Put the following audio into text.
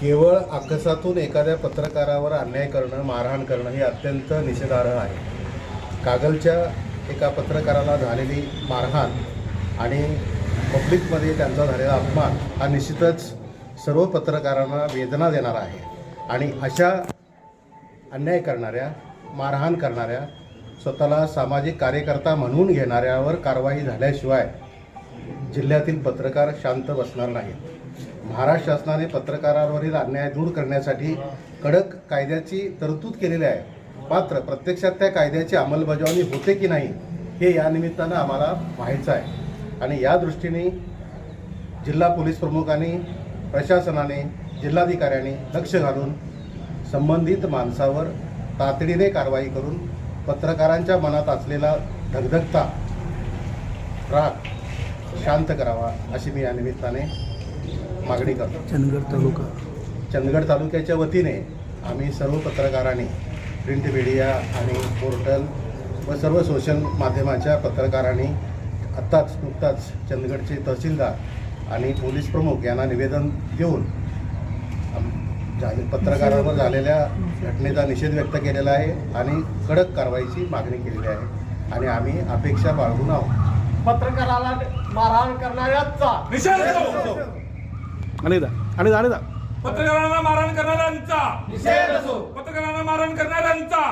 केवळ आकसातून एखाद्या पत्रकारावर अन्याय करणं मारहाण करणं हे अत्यंत निषेधार्ह आहे. कागलच्या एका पत्रकाराला झालेली मारहाण आणि पब्लिकमध्ये त्यांचा झालेला अपमान हा निश्चितच सर्व पत्रकारांना वेदना देणारा आहे. आणि अशा अन्याय करणाऱ्या मारहाण करणाऱ्या स्वतःला सामाजिक कार्यकर्ता म्हणून घेणाऱ्यावर कारवाई झाल्याशिवाय जिल्ह्यातील पत्रकार शांत बसणार नाहीत. महाराष्ट्र शासनाने पत्रकारांवरील अन्याय दूर करण्यासाठी कडक कायद्याची तरतूद केलेली आहे. मात्र प्रत्यक्षात त्या कायद्याची अंमलबजावणी होते की नाही हे या निमित्तानं आम्हाला पाहायचं आहे. आणि या दृष्टीने जिल्हा पोलीस प्रमुखांनी प्रशासनाने जिल्हाधिकाऱ्यांनी लक्ष घालून संबंधित माणसावर तातडीने कारवाई करून पत्रकारांच्या मनात असलेला धगधगता राग शांत करावा अशी मी या निमित्ताने मागणी करतो. चंदगड तालुका. चंदगड तालुक्याच्या वतीने आम्ही सर्व पत्रकारांनी प्रिंट मीडिया आणि पोर्टल व सर्व सोशल माध्यमाच्या पत्रकारांनी आत्ताच नुकताच चंदगडचे तहसीलदार आणि पोलीस प्रमुख यांना निवेदन देऊन पत्रकारांवर झालेल्या घटनेचा निषेध व्यक्त केलेला आहे आणि कडक कारवाईची मागणी केलेली आहे. आणि आम्ही अपेक्षा बाळगून आहोत. पत्रकाराला मारहाण करणाऱ्याचा निषेध अनेकदा अनेकदा अनेकदा पत्रकारांना मारहाण करणाऱ्यांचा. निषेध असो. पत्रकारांना मारहाण करणाऱ्यांचा.